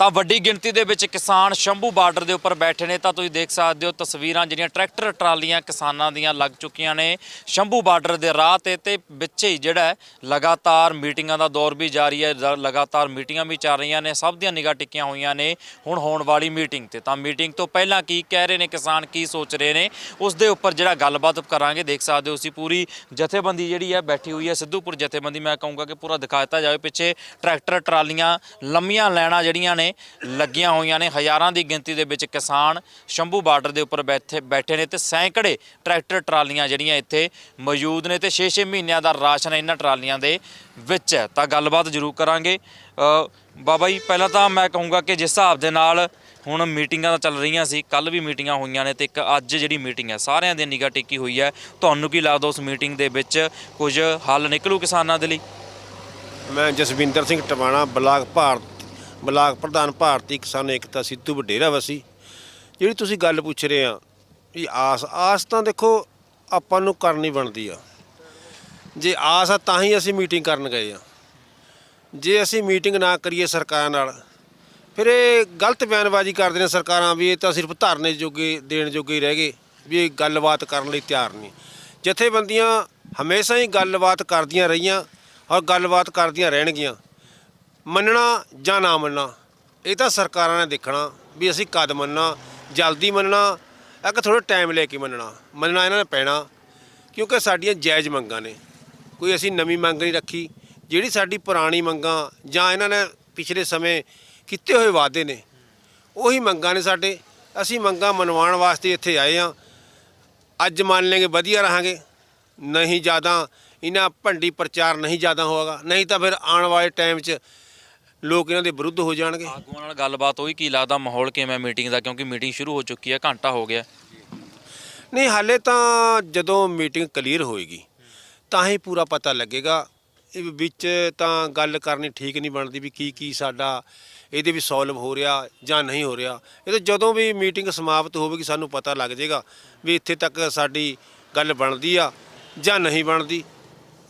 ਤਾਂ ਵੱਡੀ ਗਿਣਤੀ ਦੇ ਵਿੱਚ ਕਿਸਾਨ ਸ਼ੰਭੂ ਬਾਰਡਰ ਦੇ ਉੱਪਰ ਬੈਠੇ ਨੇ। ਤਾਂ ਤੁਸੀਂ ਦੇਖ ਸਕਦੇ ਹੋ ਤਸਵੀਰਾਂ ਜਿਹੜੀਆਂ ਟਰੈਕਟਰ ਟਰਾਲੀਆਂ ਕਿਸਾਨਾਂ ਦੀਆਂ ਲੱਗ ਚੁੱਕੀਆਂ ਨੇ। ਸ਼ੰਭੂ ਬਾਰਡਰ ਦੇ ਰਾਹ ਤੇ ਤੇ ਵਿੱਚ ਹੀ ਜਿਹੜਾ ਲਗਾਤਾਰ ਮੀਟਿੰਗਾਂ ਦਾ ਦੌਰ ਵੀ ਜਾਰੀ ਹੈ। ਲਗਾਤਾਰ ਮੀਟਿੰਗਾਂ ਵੀ ਚੱਲ ਰਹੀਆਂ ਨੇ। ਸਭ ਦੀਆਂ ਨਿਗਾਹ ਟਿੱਕੀਆਂ ਹੋਈਆਂ ਨੇ ਹੁਣ ਹੋਣ ਵਾਲੀ ਮੀਟਿੰਗ ਤੇ। ਤਾਂ ਮੀਟਿੰਗ ਤੋਂ ਪਹਿਲਾਂ ਕੀ ਕਹਿ ਰਹੇ ਨੇ ਕਿਸਾਨ, ਕੀ ਸੋਚ ਰਹੇ ਨੇ? ਉਸ ਦੇ ਉੱਪਰ ਜਿਹੜਾ ਗੱਲਬਾਤ ਕਰਾਂਗੇ, ਦੇਖ ਸਕਦੇ ਹੋ ਅਸੀਂ ਪੂਰੀ ਜਥੇਬੰਦੀ ਜਿਹੜੀ ਹੈ ਬੈਠੀ ਹੋਈ ਹੈ। ਸਿੱਧੂਪੁਰ ਜਥੇਬੰਦੀ ਮੈਂ ਕਹੂੰਗਾ ਕਿ ਪੂਰਾ ਦਿਖਾ ਦਿੱਤਾ ਜਾਵੇ। ਪਿੱਛੇ ਟਰੈਕਟਰ ਟਰਾਲੀਆਂ ਲੰਮੀਆਂ ਲੈਣਾ ਜਿਹੜੀਆਂ ਨੇ ਲੱਗੀਆਂ ਹੋਈਆਂ ਨੇ। ਹਜ਼ਾਰਾਂ ਦੀ ਗਿਣਤੀ ਦੇ ਵਿੱਚ ਕਿਸਾਨ ਸ਼ੰਭੂ ਬਾਰਡਰ ਦੇ ਉੱਪਰ ਬੈਠੇ ਬੈਠੇ ਨੇ ਤੇ ਸੈਂਕੜੇ ਟਰੈਕਟਰ ਟਰਾਲੀਆਂ ਜਿਹੜੀਆਂ ਇੱਥੇ ਮੌਜੂਦ ਨੇ ਤੇ 6-6 ਮਹੀਨਿਆਂ ਦਾ ਰਾਸ਼ਨ ਇਹਨਾਂ ਟਰਾਲੀਆਂ ਦੇ ਵਿੱਚ। ਹੈ ਤਾਂ ਗੱਲਬਾਤ ਜ਼ਰੂਰ ਕਰਾਂਗੇ। ਬਾਬਾ ਜੀ, ਪਹਿਲਾਂ ਤਾਂ ਮੈਂ ਕਹੂੰਗਾ ਕਿ ਜਿਸ ਹਿਸਾਬ ਦੇ ਨਾਲ ਹੁਣ ਮੀਟਿੰਗਾਂ ਤਾਂ ਚੱਲ ਰਹੀਆਂ ਸੀ ਕੱਲ ਵੀ ਮੀਟਿੰਗਾਂ ਹੋਈਆਂ ਨੇ ਤੇ ਇੱਕ ਅੱਜ ਜਿਹੜੀ ਮੀਟਿੰਗ ਹੈ, ਸਾਰਿਆਂ ਦੀ ਨਿਗਾਹ ਟਿੱਕੀ ਹੋਈ ਹੈ। ਤੁਹਾਨੂੰ ਕੀ ਲੱਗਦਾ ਉਸ ਮੀਟਿੰਗ ਦੇ ਵਿੱਚ ਕੁਝ ਹੱਲ ਨਿਕਲੂ ਕਿਸਾਨਾਂ ਦੇ ਲਈ? ਮੈਂ ਜਸਵਿੰਦਰ ਸਿੰਘ ਟਵਾਣਾ, ਬਲਾਕ ਭਾਰਤ ਬਲਾਕ ਪ੍ਰਧਾਨ ਭਾਰਤੀ ਕਿਸਾਨ ਏਕਤਾ ਸਿੱਧੂ ਵਡੇਰਾ ਵਸੀ, ਜਿਹੜੀ ਤੁਸੀਂ ਗੱਲ ਪੁੱਛ ਰਹੇ ਆ ਇਹ ਆਸ ਆਸ ਤਾਂ ਦੇਖੋ ਆਪਾਂ ਨੂੰ ਕਰਨੀ ਬਣਦੀ ਆ। ਜੇ ਆਸ ਆ ਤਾਂ ਹੀ ਅਸੀਂ ਮੀਟਿੰਗ ਕਰਨ ਗਏ ਆ। ਜੇ ਅਸੀਂ ਮੀਟਿੰਗ ਨਾ ਕਰੀਏ ਸਰਕਾਰ ਨਾਲ, ਫਿਰ ਇਹ ਗਲਤ ਬਿਆਨਬਾਜ਼ੀ ਕਰਦੇ ਨੇ ਸਰਕਾਰਾਂ ਵੀ, ਇਹ ਤਾਂ ਸਿਰਫ ਧਰਨੇ ਜੋਗੇ, ਦੇਣ ਜੋਗੇ ਹੀ ਰਹਿ ਗਏ ਵੀ ਇਹ ਗੱਲਬਾਤ ਕਰਨ ਲਈ ਤਿਆਰ ਨਹੀਂ। ਜਥੇਬੰਦੀਆਂ ਹਮੇਸ਼ਾ ਹੀ ਗੱਲਬਾਤ ਕਰਦੀਆਂ ਰਹੀਆਂ ਔਰ ਗੱਲਬਾਤ ਕਰਦੀਆਂ ਰਹਿਣਗੀਆਂ। ਮੰਨਣਾ ਜਾਂ ਨਾ ਮੰਨਣਾ, ਇਹ ਤਾਂ ਸਰਕਾਰਾਂ ਨੇ ਦੇਖਣਾ ਵੀ ਅਸੀਂ ਕਦ ਮੰਨਣਾ, ਜਲਦੀ ਮੰਨਣਾ, ਇੱਕ ਥੋੜਾ ਟਾਈਮ ਲੈ ਕੇ ਮੰਨਣਾ ਮੰਨਣਾ ਇਹਨਾਂ ਨੇ ਪੈਣਾ, ਕਿਉਂਕਿ ਸਾਡੀਆਂ ਜਾਇਜ਼ ਮੰਗਾਂ ਨੇ। ਕੋਈ ਅਸੀਂ ਨਵੀਂ ਮੰਗ ਨਹੀਂ ਰੱਖੀ, ਜਿਹੜੀ ਸਾਡੀ ਪੁਰਾਣੀ ਮੰਗਾਂ ਜਾਂ ਇਹਨਾਂ ਨੇ ਪਿਛਲੇ ਸਮੇਂ ਕੀਤੇ ਹੋਏ ਵਾਅਦੇ ਨੇ, ਉਹੀ ਮੰਗਾਂ ਨੇ ਸਾਡੇ। ਅਸੀਂ ਮੰਗਾਂ ਮਨਵਾਉਣ ਵਾਸਤੇ ਇੱਥੇ ਆਏ ਆ ਅੱਜ ਮੰਨ ਲੈਂਗੇ ਵਧੀਆ ਰਹਾਂਗੇ। ਨਹੀਂ ਜ਼ਿਆਦਾ, ਇਹਨਾਂ ਭੰਡੀ ਪ੍ਰਚਾਰ ਨਹੀਂ ਜ਼ਿਆਦਾ ਹੋਵੇਗਾ। ਨਹੀਂ ਤਾਂ ਫਿਰ ਆਉਣ ਵਾਲੇ ਟਾਈਮ 'ਚ ਲੋਕ ਇਹਨਾਂ ਦੇ ਵਿਰੁੱਧ ਹੋ ਜਾਣਗੇ। ਆਗੂਆਂ ਨਾਲ ਗੱਲਬਾਤ ਹੋਈ ਕੀ ਲੱਗਦਾ ਮਾਹੌਲ ਕਿਵੇਂ ਮੀਟਿੰਗ ਦਾ ਕਿਉਂਕਿ ਮੀਟਿੰਗ ਸ਼ੁਰੂ ਹੋ ਚੁੱਕੀ ਹੈ ਘੰਟਾ ਹੋ ਗਿਆ। ਨਹੀਂ ਹਾਲੇ ਤਾਂ ਜਦੋਂ ਮੀਟਿੰਗ ਕਲੀਅਰ ਹੋਏਗੀ ਤਾਂ ਹੀ ਪੂਰਾ ਪਤਾ ਲੱਗੇਗਾ। ਇਹ ਵਿੱਚ ਤਾਂ ਗੱਲ ਕਰਨੀ ਠੀਕ ਨਹੀਂ ਬਣਦੀ ਵੀ ਕੀ ਕੀ ਸਾਡਾ ਇਹਦੇ ਵੀ ਸੋਲਵ ਹੋ ਰਿਹਾ ਜਾਂ ਨਹੀਂ ਹੋ ਰਿਹਾ। ਇਹ ਤਾਂ ਜਦੋਂ ਵੀ ਮੀਟਿੰਗ ਸਮਾਪਤ ਹੋਵੇਗੀ ਸਾਨੂੰ ਪਤਾ ਲੱਗ ਜਾਏਗਾ ਵੀ ਇੱਥੇ ਤੱਕ ਸਾਡੀ ਗੱਲ ਬਣਦੀ ਆ ਜਾਂ ਨਹੀਂ ਬਣਦੀ।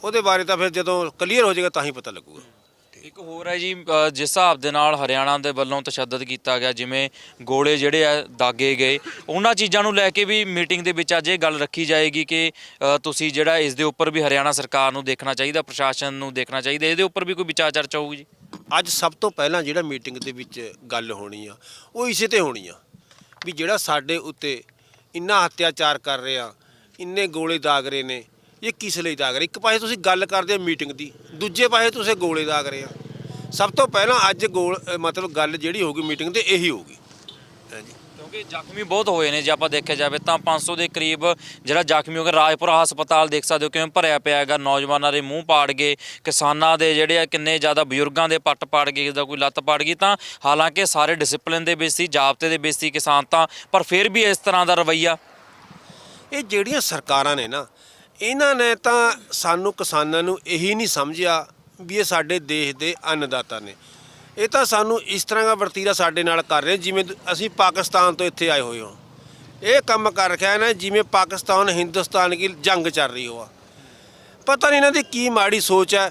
ਉਹਦੇ ਬਾਰੇ ਤਾਂ ਫਿਰ ਜਦੋਂ ਕਲੀਅਰ ਹੋ ਜਾਏਗਾ ਤਾਂ ਹੀ ਪਤਾ ਲੱਗੂਗਾ। ਇੱਕ ਹੋਰ ਹੈ ਜੀ ਅ, ਜਿਸ ਹਿਸਾਬ ਦੇ ਨਾਲ ਹਰਿਆਣਾ ਦੇ ਵੱਲੋਂ ਤਸ਼ੱਦਦ ਕੀਤਾ ਗਿਆ ਜਿਵੇਂ ਗੋਲੇ ਜਿਹੜੇ ਆ ਦਾਗੇ ਗਏ ਉਹਨਾਂ ਚੀਜ਼ਾਂ ਨੂੰ ਲੈ ਕੇ ਵੀ ਮੀਟਿੰਗ ਦੇ ਵਿੱਚ ਅੱਜ ਇਹ ਗੱਲ ਰੱਖੀ ਜਾਏਗੀ ਕਿ ਅ, ਤੁਸੀਂ ਜਿਹੜਾ ਇਸ ਦੇ ਉੱਪਰ ਵੀ ਹਰਿਆਣਾ ਸਰਕਾਰ ਨੂੰ ਦੇਖਣਾ ਚਾਹੀਦਾ ਪ੍ਰਸ਼ਾਸਨ ਨੂੰ ਦੇਖਣਾ ਚਾਹੀਦਾ ਇਹਦੇ ਉੱਪਰ ਵੀ ਕੋਈ ਵਿਚਾਰ ਚਰਚਾ ਹੋਊਗੀ ਜੀ? ਅੱਜ ਸਭ ਤੋਂ ਪਹਿਲਾਂ ਜਿਹੜਾ ਮੀਟਿੰਗ ਦੇ ਵਿੱਚ ਗੱਲ ਹੋਣੀ ਆ ਉਹ ਇਸੇ ਤੇ ਹੋਣੀ ਆ ਵੀ ਜਿਹੜਾ ਸਾਡੇ ਉੱਤੇ ਇੰਨਾ ਅਤਿਆਚਾਰ ਕਰ ਰਿਹਾ ਇੰਨੇ ਗੋਲੇ ਦਾਗ ਰਹੇ ਨੇ ਇਹ ਕਿਸ ਲਈ ਦਾਗ ਰਹੇ? ਇੱਕ ਪਾਸੇ ਤੁਸੀਂ ਗੱਲ ਕਰਦੇ ਆ ਮੀਟਿੰਗ ਦੀ ਦੂਜੇ ਪਾਸੇ ਤੁਸੀਂ ਗੋਲੇ ਦਾਗ ਰਹੇ ਆ ਸਭ ਤੋਂ ਪਹਿਲਾਂ ਅੱਜ ਗੋਲ ਮਤਲਬ ਗੱਲ ਜਿਹੜੀ ਹੋਊਗੀ ਮੀਟਿੰਗ ਤੇ ਇਹੀ ਹੋਊਗੀ। ਹਾਂਜੀ। ਕਿਉਂਕਿ ਜ਼ਖਮੀ ਬਹੁਤ ਹੋਏ ਨੇ ਜੇ ਆਪਾਂ ਦੇਖਿਆ ਜਾਵੇ ਤਾਂ 500 ਦੇ ਕਰੀਬ ਜਿਹੜਾ ਜ਼ਖਮੀ ਹੋ ਗਿਆ ਰਾਜਪੁਰਾ ਹਸਪਤਾਲ ਦੇਖ ਸਕਦੇ ਹੋ ਕਿਵੇਂ ਭਰਿਆ ਪਿਆ ਹੈਗਾ ਨੌਜਵਾਨਾਂ ਦੇ ਮੂੰਹ ਪਾੜ ਗਏ ਕਿਸਾਨਾਂ ਦੇ ਜਿਹੜੇ ਆ ਕਿੰਨੇ ਜ਼ਿਆਦਾ ਬਜ਼ੁਰਗਾਂ ਦੇ ਪੱਟ ਪਾੜ ਗਏ ਕਿਸੇ ਦਾ ਕੋਈ ਲੱਤ ਪਾੜ ਗਈ ਤਾਂ ਹਾਲਾਂਕਿ ਸਾਰੇ ਡਿਸਪਲਿਨ ਦੇ ਵਿੱਚ ਸੀ ਜਾਬਤੇ ਦੇ ਵਿੱਚ ਸੀ ਕਿਸਾਨ ਤਾਂ ਪਰ ਫਿਰ ਵੀ ਇਸ ਤਰ੍ਹਾਂ ਦਾ ਰਵਈਆ। ਇਹ ਜਿਹੜੀਆਂ ਸਰਕਾਰਾਂ ਨੇ ਨਾ ਇਹਨਾਂ ਨੇ ਤਾਂ ਸਾਨੂੰ ਕਿਸਾਨਾਂ ਨੂੰ ਇਹੀ ਨਹੀਂ ਸਮਝਿਆ ਵੀ ਇਹ ਸਾਡੇ ਦੇਸ਼ ਦੇ ਅੰਨਦਾਤਾ ਨੇ। ਇਹ ਤਾਂ ਸਾਨੂੰ ਇਸ ਤਰ੍ਹਾਂ ਦਾ ਵਰਤੀਰਾ ਸਾਡੇ ਨਾਲ ਕਰ ਰਹੇ, ਜਿਵੇਂ ਅਸੀਂ ਪਾਕਿਸਤਾਨ ਤੋਂ ਇੱਥੇ ਆਏ ਹੋਏ ਹਾਂ। ਇਹ ਕੰਮ ਕਰ ਰੱਖਿਆ ਇਹਨਾਂ ਜਿਵੇਂ ਪਾਕਿਸਤਾਨ, ਹਿੰਦੁਸਤਾਨ ਦੀ ਜੰਗ ਚੱਲ ਰਹੀ ਹੋਆ। ਪਤਾ ਨਹੀਂ ਇਹਨਾਂ ਦੀ ਕੀ ਮਾੜੀ ਸੋਚ ਹੈ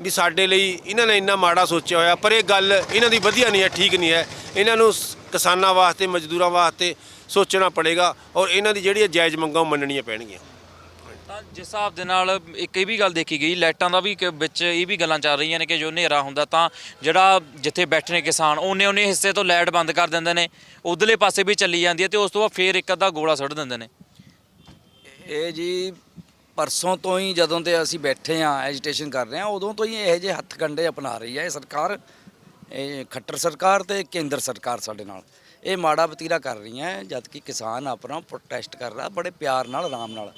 ਵੀ ਸਾਡੇ ਲਈ ਇਹਨਾਂ ਨੇ ਇੰਨਾ ਮਾੜਾ ਸੋਚਿਆ ਹੋਇਆ, ਪਰ ਇਹ ਗੱਲ ਇਹਨਾਂ ਦੀ ਵਧੀਆ ਨਹੀਂ ਹੈ, ਠੀਕ ਨਹੀਂ ਹੈ। ਇਹਨਾਂ ਨੂੰ ਕਿਸਾਨਾਂ ਵਾਸਤੇ, ਮਜ਼ਦੂਰਾਂ ਵਾਸਤੇ ਸੋਚਣਾ ਪੜੇਗਾ ਔਰ ਇਹਨਾਂ ਦੀ ਜਿਹੜੀ ਜਾਇਜ਼ ਮੰਗਾਂ ਉਹ ਮੰਨਣੀਆਂ ਪੈਣਗੀਆਂ। ਤਾਂ ਜਿਸ ਹਿਸਾਬ ਦੇ ਨਾਲ ਇੱਕ ਇਹ ਵੀ ਗੱਲ ਦੇਖੀ ਗਈ, ਲਾਈਟਾਂ ਦਾ ਵੀ ਇੱਕ ਵਿੱਚ ਇਹ ਵੀ ਗੱਲਾਂ ਚੱਲ ਰਹੀਆਂ ਨੇ ਕਿ ਜੋ ਹਨੇਰਾ ਹੁੰਦਾ ਤਾਂ ਜਿਹੜਾ ਜਿੱਥੇ ਬੈਠੇ ਨੇ ਕਿਸਾਨ, ਉਹਨੇ ਉਹਨੇ ਹਿੱਸੇ ਤੋਂ ਲਾਈਟ ਬੰਦ ਕਰ ਦਿੰਦੇ ਨੇ, ਉਧਰਲੇ ਪਾਸੇ ਵੀ ਚੱਲੀ ਜਾਂਦੀ ਹੈ ਤੇ ਉਸ ਤੋਂ ਬਾਅਦ ਫੇਰ ਇੱਕ ਅੱਧਾ ਗੋਲਾ ਸੁੱਟ ਦਿੰਦੇ ਨੇ। ਇਹ ਜੀ ਪਰਸੋਂ ਤੋਂ ਹੀ ਜਦੋਂ ਤੇ ਅਸੀਂ ਬੈਠੇ ਆ ਐਜੀਟੇਸ਼ਨ ਕਰ ਰਹੇ ਆ ਉਦੋਂ ਤੋਂ ਹੀ ਇਹੋ ਜਿਹੇ ਹੱਥ ਕੰਡੇ ਅਪਣਾ ਰਹੀ ਹੈ ਇਹ ਸਰਕਾਰ, ਇਹ ਖੱਟਰ ਸਰਕਾਰ ਤੇ ਕੇਂਦਰ ਸਰਕਾਰ ਸਾਡੇ ਨਾਲ। ਇਹ ਮਾੜਾ ਵਤੀਰਾ ਕਰ ਰਹੀਆਂ ਜਦ ਕਿ ਕਿਸਾਨ ਆਪਣਾ ਪ੍ਰੋਟੈਸਟ ਕਰ ਰਿਹਾ, ਬੜੇ ਪਿਆਰ ਨਾਲ, ਆਰਾਮ ਨਾਲ।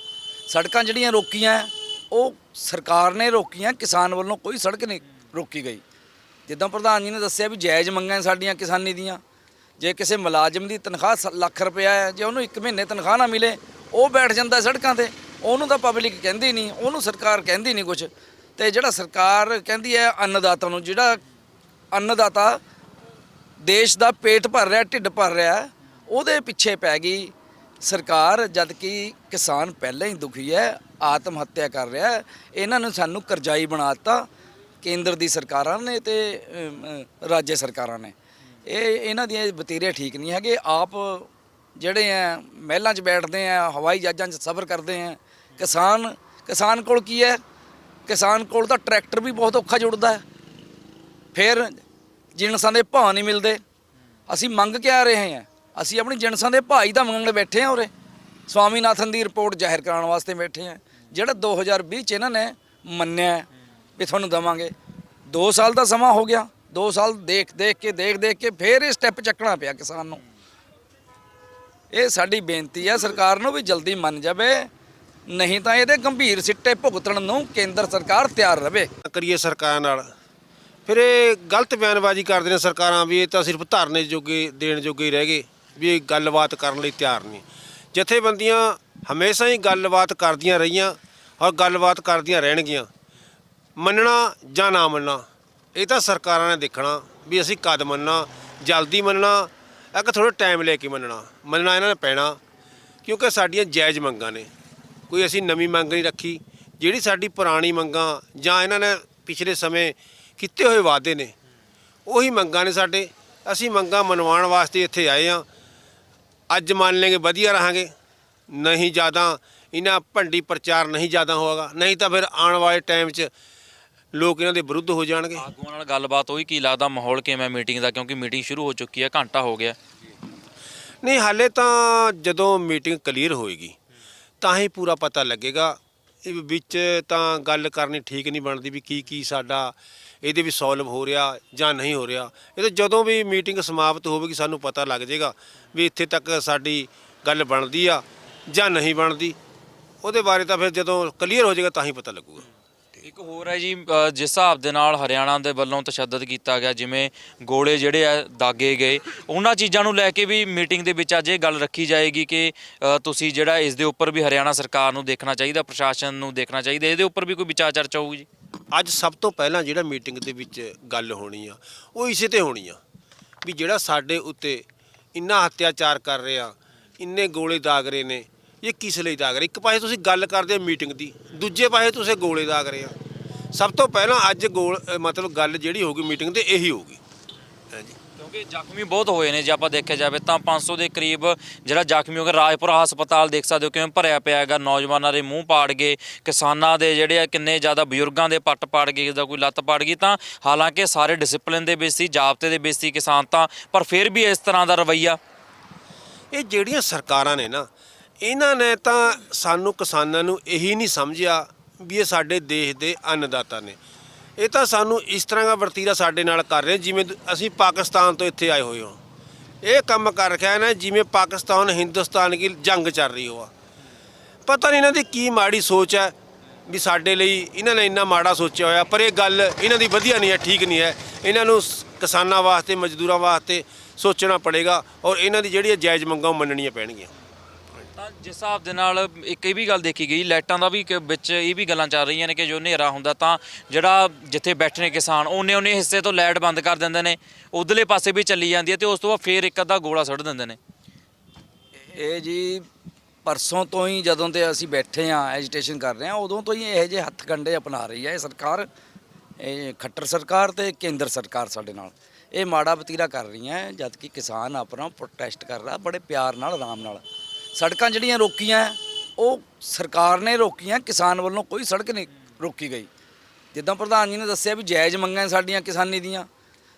ਸੜਕਾਂ ਜਿਹੜੀਆਂ ਰੋਕੀਆਂ, ਉਹ ਸਰਕਾਰ ਨੇ ਰੋਕੀਆਂ, ਕਿਸਾਨ ਵੱਲੋਂ ਕੋਈ ਸੜਕ ਨਹੀਂ ਰੋਕੀ ਗਈ। ਜਿੱਦਾਂ ਪ੍ਰਧਾਨ ਜੀ ਨੇ ਦੱਸਿਆ ਵੀ ਜਾਇਜ਼ ਮੰਗਾਂ ਸਾਡੀਆਂ ਕਿਸਾਨੀ ਦੀਆਂ। ਜੇ ਕਿਸੇ ਮੁਲਾਜ਼ਮ ਦੀ ਤਨਖਾਹ ਸ- ਲੱਖ ਰੁਪਇਆ ਹੈ, ਜੇ ਉਹਨੂੰ 1 ਮਹੀਨੇ ਤਨਖਾਹ ਨਾ ਮਿਲੇ, ਉਹ ਬੈਠ ਜਾਂਦਾ ਸੜਕਾਂ ਤੇ। ਉਹਨੂੰ ਤਾਂ ਪਬਲਿਕ ਕਹਿੰਦੀ ਨਹੀਂ, ਉਹਨੂੰ ਸਰਕਾਰ ਕਹਿੰਦੀ ਨਹੀਂ ਕੁਝ ਤੇ ਜਿਹੜਾ ਸਰਕਾਰ ਕਹਿੰਦੀ ਹੈ ਅੰਨਦਾਤਾ ਨੂੰ, ਜਿਹੜਾ ਅੰਨਦਾਤਾ ਦੇਸ਼ ਦਾ ਪੇਟ ਭਰ ਰਿਹਾ, ਢਿੱਡ ਭਰ ਰਿਹਾ, ਉਹਦੇ ਪਿੱਛੇ ਪੈ ਗਈ ਸਰਕਾਰ ਜਦ ਕਿ ਕਿਸਾਨ ਪਹਿਲਾਂ ਹੀ ਦੁਖੀ ਹੈ, ਆਤਮ ਹੱਤਿਆ ਕਰ ਰਿਹਾ ਹੈ। ਇਹਨਾਂ ਨੂੰ ਸਾਨੂੰ ਕਰਜ਼ਾਈ ਬਣਾਤਾ ਕੇਂਦਰ ਦੀ ਸਰਕਾਰਾਂ ਨੇ ਤੇ ਰਾਜ ਸਰਕਾਰਾਂ ਨੇ। ਇਹ, ਇਹਨਾਂ ਦੀਆਂ ਬਤੀਰੇ ਠੀਕ ਨਹੀਂ ਹੈਗੇ। ਆਪ ਜਿਹੜੇ ਆ, ਮਹਿਲਾਂ 'ਚ ਬੈਠਦੇ ਆ, ਹਵਾਈ ਜਹਾਜ਼ਾਂ 'ਚ ਸਫ਼ਰ ਕਰਦੇ ਆ, ਕਿਸਾਨ ਕਿਸਾਨ ਕੋਲ ਕੀ ਹੈ? ਕਿਸਾਨ ਕੋਲ ਤਾਂ ਟਰੈਕਟਰ ਵੀ ਬਹੁਤ ਔਖਾ ਜੁੜਦਾ ਹੈ। ਫਿਰ ਜਿਣਸਾਂ ਦੇ ਭਾਅ ਨਹੀਂ ਮਿਲਦੇ, ਅਸੀਂ ਮੰਗ ਕੇ ਆ ਰਹੇ ਹਾਂ? ਅਸੀਂ ਆਪਣੀ ਜਿਣਸਾਂ ਦੇ ਭਾਈ ਦਾ ਤਾਂ ਮੰਗਣ ਬੈਠੇ ਹਾਂ ਉਰੇ। ਸਵਾਮੀਨਾਥਨ ਦੀ ਰਿਪੋਰਟ ਜ਼ਾਹਿਰ ਕਰਾਉਣ ਵਾਸਤੇ ਬੈਠੇ ਹਾਂ। ਜਿਹੜਾ 2020 ਚ ਇਹਨਾਂ ਨੇ ਮੰਨਿਆ ਵੀ ਤੁਹਾਨੂੰ ਦਵਾਂਗੇ। 2 ਸਾਲ ਦਾ ਸਮਾਂ ਹੋ ਗਿਆ। 2 ਸਾਲ ਦੇਖ ਦੇਖ ਕੇ, ਦੇਖ ਦੇਖ ਕੇ ਫੇਰ ਇਹ ਸਟੈਪ ਚੱਕਣਾ ਪਿਆ ਕਿਸਾਨ ਨੂੰ। ਇਹ ਸਾਡੀ ਬੇਨਤੀ ਹੈ ਸਰਕਾਰ ਨੂੰ ਵੀ ਜਲਦੀ ਮੰਨ ਜਾਵੇ। ਨਹੀਂ ਤਾਂ ਇਹਦੇ ਗੰਭੀਰ ਸਿੱਟੇ ਭੁਗਤਣ ਨੂੰ ਕੇਂਦਰ ਸਰਕਾਰ ਤਿਆਰ ਰਵੇ। ਕਰੀਏ ਸਰਕਾਰਾਂ ਨਾਲ। ਫਿਰ ਇਹ ਗਲਤ ਬਿਆਨਬਾਜ਼ੀ ਕਰਦੇ ਨੇ ਸਰਕਾਰਾਂ ਵੀ, ਇਹ ਤਾਂ ਸਿਰਫ ਧਰਨੇ ਜੋਗੇ, ਦੇਣ ਜੋਗੇ ਹੀ ਰਹਿ ਗਏ। ਵੀ ਇਹ ਗੱਲਬਾਤ ਕਰਨ ਲਈ ਤਿਆਰ ਨਹੀਂ। ਜਥੇਬੰਦੀਆਂ ਹਮੇਸ਼ਾ ਹੀ ਗੱਲਬਾਤ ਕਰਦੀਆਂ ਰਹੀਆਂ ਔਰ ਗੱਲਬਾਤ ਕਰਦੀਆਂ ਰਹਿਣਗੀਆਂ। ਮੰਨਣਾ ਜਾਂ ਨਾ ਮੰਨਣਾ, ਇਹ ਤਾਂ ਸਰਕਾਰਾਂ ਨੇ ਦੇਖਣਾ ਵੀ ਅਸੀਂ ਕਦ ਮੰਨਣਾ, ਜਲਦੀ ਮੰਨਣਾ, ਇੱਕ ਥੋੜਾ ਟਾਈਮ ਲੈ ਕੇ ਮੰਨਣਾ ਮੰਨਣਾ ਇਹਨਾਂ ਨੇ ਪੈਣਾ, ਕਿਉਂਕਿ ਸਾਡੀਆਂ ਜਾਇਜ਼ ਮੰਗਾਂ ਨੇ। ਕੋਈ ਅਸੀਂ ਨਵੀਂ ਮੰਗ ਨਹੀਂ ਰੱਖੀ, ਜਿਹੜੀ ਸਾਡੀ ਪੁਰਾਣੀ ਮੰਗਾਂ ਜਾਂ ਇਹਨਾਂ ਨੇ ਪਿਛਲੇ ਸਮੇਂ ਕੀਤੇ ਹੋਏ ਵਾਅਦੇ ਨੇ, ਉਹੀ ਮੰਗਾਂ ਨੇ ਸਾਡੇ। ਅਸੀਂ ਮੰਗਾਂ ਮਨਵਾਉਣ ਵਾਸਤੇ ਇੱਥੇ ਆਏ ਆ ਅੱਜ ਮੰਨ ਲੈਂਗੇ ਵਧੀਆ ਰਹਾਂਗੇ ਨਹੀਂ ਜ਼ਿਆਦਾ ਇਹਨਾਂ ਭੰਡੀ ਪ੍ਰਚਾਰ ਨਹੀਂ ਜ਼ਿਆਦਾ ਹੋਗਾ ਨਹੀਂ ਤਾਂ ਫਿਰ ਆਉਣ ਵਾਲੇ ਟਾਈਮ 'ਚ ਲੋਕ ਇਹਨਾਂ ਦੇ ਵਿਰੁੱਧ ਹੋ ਜਾਣਗੇ। ਆਗੂਆਂ ਨਾਲ ਗੱਲਬਾਤ ਹੋਈ ਕੀ ਲੱਗਦਾ ਮਾਹੌਲ ਕਿਵੇਂ ਮੀਟਿੰਗ ਦਾ ਕਿਉਂਕਿ ਮੀਟਿੰਗ ਸ਼ੁਰੂ ਹੋ ਚੁੱਕੀ ਹੈ ਘੰਟਾ ਹੋ ਗਿਆ। ਨਹੀਂ ਹਾਲੇ ਤਾਂ ਜਦੋਂ ਮੀਟਿੰਗ ਕਲੀਅਰ ਹੋਏਗੀ ਤਾਂ ਹੀ ਪੂਰਾ ਪਤਾ ਲੱਗੇਗਾ। ਇਹ ਵਿੱਚ ਤਾਂ ਗੱਲ ਕਰਨੀ ਠੀਕ ਨਹੀਂ ਬਣਦੀ ਵੀ ਕੀ ਕੀ ਸਾਡਾ ਇਹਦੇ ਵੀ ਸੋਲਵ ਹੋ ਰਿਹਾ ਜਾਂ ਨਹੀਂ ਹੋ ਰਿਹਾ। ਇਹ ਤਾਂ ਜਦੋਂ ਵੀ ਮੀਟਿੰਗ ਸਮਾਪਤ ਹੋਵੇਗੀ ਸਾਨੂੰ ਪਤਾ ਲੱਗ ਜਾਏਗਾ ਵੀ ਇੱਥੇ ਤੱਕ ਸਾਡੀ ਗੱਲ ਬਣਦੀ ਆ ਜਾਂ ਨਹੀਂ ਬਣਦੀ। ਉਹਦੇ ਬਾਰੇ ਤਾਂ ਫਿਰ ਜਦੋਂ ਕਲੀਅਰ ਹੋ ਜਾਏਗਾ ਤਾਂ ਹੀ ਪਤਾ ਲੱਗੂਗਾ। ਇੱਕ ਹੋਰ ਹੈ ਜੀ ਅ, ਜਿਸ ਹਿਸਾਬ ਦੇ ਨਾਲ ਹਰਿਆਣਾ ਦੇ ਵੱਲੋਂ ਤਸ਼ੱਦਦ ਕੀਤਾ ਗਿਆ ਜਿਵੇਂ ਗੋਲੇ ਜਿਹੜੇ ਆ ਦਾਗੇ ਗਏ ਉਹਨਾਂ ਚੀਜ਼ਾਂ ਨੂੰ ਲੈ ਕੇ ਵੀ ਮੀਟਿੰਗ ਦੇ ਵਿੱਚ ਅੱਜ ਇਹ ਗੱਲ ਰੱਖੀ ਜਾਏਗੀ ਕਿ ਅ, ਤੁਸੀਂ ਜਿਹੜਾ ਇਸ ਦੇ ਉੱਪਰ ਵੀ ਹਰਿਆਣਾ ਸਰਕਾਰ ਨੂੰ ਦੇਖਣਾ ਚਾਹੀਦਾ ਪ੍ਰਸ਼ਾਸਨ ਨੂੰ ਦੇਖਣਾ ਚਾਹੀਦਾ ਇਹਦੇ ਉੱਪਰ ਵੀ ਕੋਈ ਵਿਚਾਰ ਚਰਚਾ ਹੋਊਗੀ ਜੀ? ਅੱਜ ਸਭ ਤੋਂ ਪਹਿਲਾਂ ਜਿਹੜਾ ਮੀਟਿੰਗ ਦੇ ਵਿੱਚ ਗੱਲ ਹੋਣੀ ਆ, ਉਹ ਇਸੇ ਤੇ ਹੋਣੀ ਆ ਵੀ ਜਿਹੜਾ ਸਾਡੇ ਉੱਤੇ ਇੰਨਾ ਅਤਿਆਚਾਰ ਕਰ ਰਿਹਾ ਇੰਨੇ ਗੋਲੇ ਦਾਗ ਰਹੇ ਨੇ, ਇਹ ਕਿਸ ਲਈ ਦਾਗ ਰਹੇ? ਇੱਕ ਪਾਸੇ ਤੁਸੀਂ ਗੱਲ ਕਰਦੇ ਹੋ ਮੀਟਿੰਗ ਦੀ, ਦੂਜੇ ਪਾਸੇ ਤੁਸੀਂ ਗੋਲੇ ਦਾਗ ਰਹੇ ਆ। ਸਭ ਤੋਂ ਪਹਿਲਾਂ ਅੱਜ ਗੋਲ ਮਤਲਬ ਗੱਲ ਜਿਹੜੀ ਹੋਊਗੀ ਮੀਟਿੰਗ ਤੇ ਇਹੀ ਹੋਊਗੀ। ਹਾਂਜੀ। ਕਿਉਂਕਿ ਜ਼ਖਮੀ ਬਹੁਤ ਹੋਏ ਨੇ ਜੇ ਆਪਾਂ ਦੇਖਿਆ ਜਾਵੇ ਤਾਂ 500 ਦੇ ਕਰੀਬ ਜਿਹੜਾ ਜ਼ਖਮੀ ਹੋ ਗਿਆ ਰਾਜਪੁਰਾ ਹਸਪਤਾਲ ਦੇਖ ਸਕਦੇ ਹੋ ਕਿਵੇਂ ਭਰਿਆ ਪਿਆ ਹੈਗਾ। ਨੌਜਵਾਨਾਂ ਦੇ ਮੂੰਹ ਪਾੜ ਗਏ, ਕਿਸਾਨਾਂ ਦੇ ਜਿਹੜੇ ਆ ਕਿੰਨੇ ਜ਼ਿਆਦਾ ਬਜ਼ੁਰਗਾਂ ਦੇ ਪੱਟ ਪਾੜ ਗਏ, ਕਿਸੇ ਦਾ ਕੋਈ ਲੱਤ ਪਾੜ ਗਈ ਤਾਂ ਹਾਲਾਂਕਿ ਸਾਰੇ ਡਿਸਪਲਿਨ ਦੇ ਵਿੱਚ ਸੀ, ਜਾਬਤੇ ਦੇ ਵਿੱਚ ਸੀ ਕਿਸਾਨ ਤਾਂ, ਪਰ ਫਿਰ ਵੀ ਇਸ ਤਰ੍ਹਾਂ ਦਾ ਰਵੱਈਆ? ਇਹ ਜਿਹੜੀਆਂ ਸਰਕਾਰਾਂ ਨੇ ਨਾ, ਇਹਨਾਂ ਨੇ ਤਾਂ ਸਾਨੂੰ ਕਿਸਾਨਾਂ ਨੂੰ ਇਹੀ ਨਹੀਂ ਸਮਝਿਆ ਵੀ ਇਹ ਸਾਡੇ ਦੇਸ਼ ਦੇ ਅੰਨਦਾਤਾ ਨੇ। ਇਹ ਤਾਂ ਸਾਨੂੰ ਇਸ ਤਰ੍ਹਾਂ ਦਾ ਵਰਤੀਰਾ ਸਾਡੇ ਨਾਲ ਕਰ ਰਹੇ, ਜਿਵੇਂ ਅਸੀਂ ਪਾਕਿਸਤਾਨ ਤੋਂ ਇੱਥੇ ਆਏ ਹੋਏ ਹਾਂ। ਇਹ ਕੰਮ ਕਰ ਰੱਖਿਆ ਨਾ, ਜਿਵੇਂ ਪਾਕਿਸਤਾਨ, ਹਿੰਦੁਸਤਾਨ ਦੀ ਜੰਗ ਚੱਲ ਰਹੀ ਹੋਆ। ਪਤਾ ਨਹੀਂ ਇਹਨਾਂ ਦੀ ਕੀ ਮਾੜੀ ਸੋਚ ਹੈ, ਵੀ ਸਾਡੇ ਲਈ ਇਹਨਾਂ ਨੇ ਇੰਨਾ ਮਾੜਾ ਸੋਚਿਆ ਹੋਇਆ, ਪਰ ਇਹ ਗੱਲ ਇਹਨਾਂ ਦੀ ਵਧੀਆ ਨਹੀਂ ਹੈ, ਠੀਕ ਨਹੀਂ ਹੈ। ਇਹਨਾਂ ਨੂੰ ਕਿਸਾਨਾਂ ਵਾਸਤੇ, ਮਜ਼ਦੂਰਾਂ ਵਾਸਤੇ ਸੋਚਣਾ ਪੜੇਗਾ ਔਰ ਇਹਨਾਂ ਦੀ ਜਿਹੜੀ ਜਾਇਜ਼ ਮੰਗਾਂ ਉਹ ਮੰਨਣੀਆਂ ਪੈਣਗੀਆਂ। ਤਾਂ ਜਿਸ ਹਿਸਾਬ ਦੇ ਨਾਲ ਇੱਕ ਇਹ ਵੀ ਗੱਲ ਦੇਖੀ ਗਈ ਲਾਈਟਾਂ ਦਾ ਵੀ ਕ ਵਿੱਚ ਇਹ ਵੀ ਗੱਲਾਂ ਚੱਲ ਰਹੀਆਂ ਨੇ ਕਿ ਜੋ ਹਨੇਰਾ ਹੁੰਦਾ ਤਾਂ ਜਿਹੜਾ ਜਿੱਥੇ ਬੈਠੇ ਨੇ ਕਿਸਾਨ ਉਹਨੇ ਉਹਨੇ ਹਿੱਸੇ ਤੋਂ ਲਾਈਟ ਬੰਦ ਕਰ ਦਿੰਦੇ ਨੇ ਉਧਰਲੇ ਪਾਸੇ ਵੀ ਚੱਲੀ ਜਾਂਦੀ ਹੈ ਤੇ ਉਸ ਤੋਂ ਬਾਅਦ ਫੇਰ ਇੱਕ ਅੱਧਾ ਗੋਲਾ ਸੁੱਟ ਦਿੰਦੇ ਨੇ। ਇਹ ਜੀ ਪਰਸੋਂ ਤੋਂ ਹੀ ਜਦੋਂ ਤੇ ਅਸੀਂ ਬੈਠੇ ਆ ਐਜੀਟੇਸ਼ਨ ਕਰ ਰਹੇ ਆ ਉਦੋਂ ਤੋਂ ਹੀ ਇਹੋ ਜਿਹੇ ਹੱਥ ਕੰਡੇ ਅਪਣਾ ਰਹੀ ਹੈ ਇਹ ਸਰਕਾਰ ਇਹ ਖੱਟਰ ਸਰਕਾਰ ਤੇ ਕੇਂਦਰ ਸਰਕਾਰ ਸਾਡੇ ਨਾਲ। ਇਹ ਮਾੜਾ ਵਤੀਰਾ ਕਰ ਰਹੀਆਂ ਹੈ, ਜਦ ਕਿ ਕਿਸਾਨ ਆਪਣਾ ਪ੍ਰੋਟੈਸਟ ਕਰ ਰਿਹਾ ਬੜੇ ਪਿਆਰ ਨਾਲ ਆਰਾਮ ਨਾਲ। ਸੜਕਾਂ ਜਿਹੜੀਆਂ ਰੋਕੀਆਂ, ਉਹ ਸਰਕਾਰ ਨੇ ਰੋਕੀਆਂ, ਕਿਸਾਨ ਵੱਲੋਂ ਕੋਈ ਸੜਕ ਨਹੀਂ ਰੋਕੀ ਗਈ। ਜਿੱਦਾਂ ਪ੍ਰਧਾਨ ਜੀ ਨੇ ਦੱਸਿਆ ਵੀ ਜਾਇਜ਼ ਮੰਗਾਂ ਸਾਡੀਆਂ ਕਿਸਾਨੀ ਦੀਆਂ।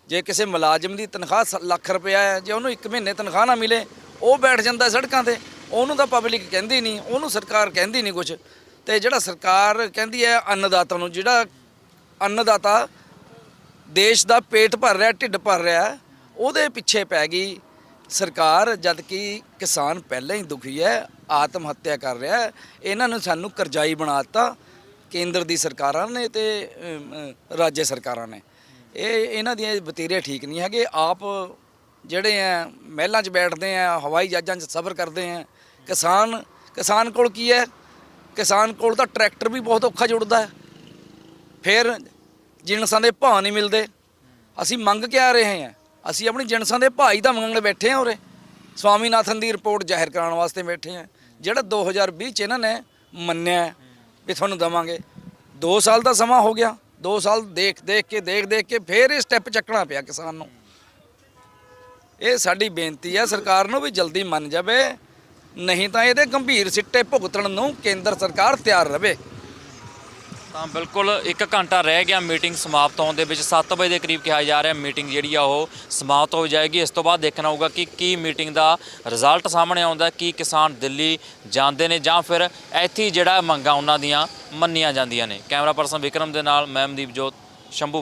ਜੇ ਕਿਸੇ ਮੁਲਾਜ਼ਮ ਦੀ ਤਨਖਾਹ ਸ- ਲੱਖ ਰੁਪਇਆ ਹੈ, ਜੇ ਉਹਨੂੰ 1 ਮਹੀਨੇ ਤਨਖਾਹ ਨਾ ਮਿਲੇ, ਉਹ ਬੈਠ ਜਾਂਦਾ ਸੜਕਾਂ ਤੇ। ਉਹਨੂੰ ਤਾਂ ਪਬਲਿਕ ਕਹਿੰਦੀ ਨਹੀਂ, ਉਹਨੂੰ ਸਰਕਾਰ ਕਹਿੰਦੀ ਨਹੀਂ ਕੁਝ ਤੇ ਜਿਹੜਾ ਸਰਕਾਰ ਕਹਿੰਦੀ ਹੈ ਅੰਨਦਾਤਾ ਨੂੰ, ਜਿਹੜਾ ਅੰਨਦਾਤਾ ਦੇਸ਼ ਦਾ ਪੇਟ ਭਰ ਰਿਹਾ, ਢਿੱਡ ਭਰ ਰਿਹਾ, ਉਹਦੇ ਪਿੱਛੇ ਪੈ ਗਈ ਸਰਕਾਰ ਜਦ ਕਿ ਕਿਸਾਨ ਪਹਿਲਾਂ ਹੀ ਦੁਖੀ ਹੈ, ਆਤਮ ਹੱਤਿਆ ਕਰ ਰਿਹਾ ਹੈ। ਇਹਨਾਂ ਨੂੰ ਸਾਨੂੰ ਕਰਜ਼ਾਈ ਬਣਾਤਾ ਕੇਂਦਰ ਦੀ ਸਰਕਾਰਾਂ ਨੇ ਤੇ ਰਾਜ ਸਰਕਾਰਾਂ ਨੇ। ਇਹ, ਇਹਨਾਂ ਦੀਆਂ ਵਤੀਰੇ ਠੀਕ ਨਹੀਂ ਹੈਗੇ। ਆਪ ਜਿਹੜੇ ਆ, ਮਹਿਲਾਂ 'ਚ ਬੈਠਦੇ ਆ, ਹਵਾਈ ਜਹਾਜ਼ਾਂ 'ਚ ਸਫ਼ਰ ਕਰਦੇ ਆ, ਕਿਸਾਨ ਕਿਸਾਨ ਕੋਲ ਕੀ ਹੈ? ਕਿਸਾਨ ਕੋਲ ਤਾਂ ਟਰੈਕਟਰ ਵੀ ਬਹੁਤ ਔਖਾ ਜੁੜਦਾ ਫਿਰ ਜਿਨਸਾਂ ਦੇ ਭਾਅ ਨਹੀਂ ਮਿਲਦੇ, ਅਸੀਂ ਮੰਗ ਕੇ ਆ ਰਹੇ ਹਾਂ? ਅਸੀਂ ਆਪਣੀ ਜਿਣਸਾਂ ਦੇ ਭਾਈ ਹੀ ਤਾਂ ਮੰਗਣ ਬੈਠੇ ਹਾਂ ਉਰੇ। ਸਵਾਮੀਨਾਥਨ ਦੀ ਰਿਪੋਰਟ ਜ਼ਾਹਿਰ ਕਰਾਉਣ ਵਾਸਤੇ ਬੈਠੇ ਹਾਂ। ਜਿਹੜਾ 2020 ਚ ਇਹਨਾਂ ਨੇ ਮੰਨਿਆ ਵੀ ਤੁਹਾਨੂੰ ਦਵਾਂਗੇ। 2 ਸਾਲ ਦਾ ਸਮਾਂ ਹੋ ਗਿਆ। 2 ਸਾਲ ਦੇਖ ਦੇਖ ਕੇ, ਦੇਖ ਦੇਖ ਕੇ ਫੇਰ ਇਹ ਸਟੈਪ ਚੱਕਣਾ ਪਿਆ ਕਿਸਾਨ ਨੂੰ। ਇਹ ਸਾਡੀ ਬੇਨਤੀ ਹੈ ਸਰਕਾਰ ਨੂੰ ਵੀ ਜਲਦੀ ਮੰਨ ਜਾਵੇ। ਨਹੀਂ ਤਾਂ ਇਹਦੇ ਗੰਭੀਰ ਸਿੱਟੇ ਭੁਗਤਣ ਨੂੰ ਕੇਂਦਰ ਸਰਕਾਰ ਤਿਆਰ ਰਵੇ। ਤਾਂ ਬਿਲਕੁਲ 1 ਘੰਟਾ ਰਹਿ ਗਿਆ ਮੀਟਿੰਗ ਸਮਾਪਤ ਹੋਣ ਦੇ ਵਿੱਚ 7 ਵਜੇ ਦੇ ਕਰੀਬ ਕਿਹਾ ਜਾ ਰਿਹਾ ਮੀਟਿੰਗ ਜਿਹੜੀ ਆ ਉਹ ਸਮਾਪਤ ਹੋ ਜਾਏਗੀ। ਇਸ ਤੋਂ ਬਾਅਦ ਦੇਖਣਾ ਹੋਊਗਾ ਕਿ ਕੀ ਮੀਟਿੰਗ ਦਾ ਰਿਜ਼ਲਟ ਸਾਹਮਣੇ ਆਉਂਦਾ ਕੀ ਕਿਸਾਨ ਦਿੱਲੀ ਜਾਂਦੇ ਨੇ ਜਾਂ ਫਿਰ ਇੱਥੇ ਜਿਹੜਾ ਮੰਗਾਂ ਉਹਨਾਂ ਦੀਆਂ ਮੰਨੀਆਂ ਜਾਂਦੀਆਂ ਨੇ। ਕੈਮਰਾ ਪਰਸਨ ਵਿਕਰਮ ਦੇ ਨਾਲ, ਮੈਂ ਮਨਦੀਪ ਜੋਤ ਸ਼ੰਭੂ